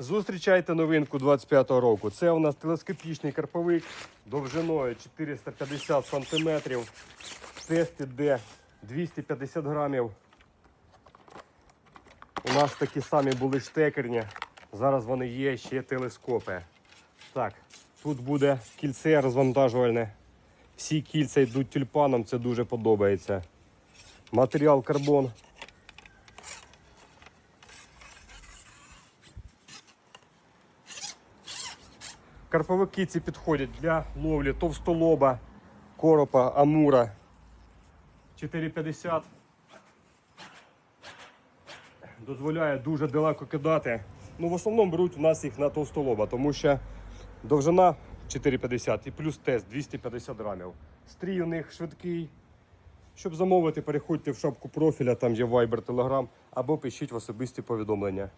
Зустрічайте новинку 25-го року. Це у нас телескопічний карповик довжиною 450 см. Тест іде 250 грамів. У нас такі самі були штекерні. Зараз вони є ще телескопи. Так, тут буде кільце розвантажувальне. Всі кільця йдуть тюльпаном, це дуже подобається. Матеріал карбон. Карповики ці підходять для ловлі товстолоба, коропа, амура. 4,50 дозволяє дуже далеко кидати. Ну, в основному беруть у нас їх на товстолоба, тому що довжина 4,50 і плюс тест 250 грамів. Стрій у них швидкий. Щоб замовити, переходьте в шапку профіля, там є Viber, Telegram, або пишіть в особисті повідомлення.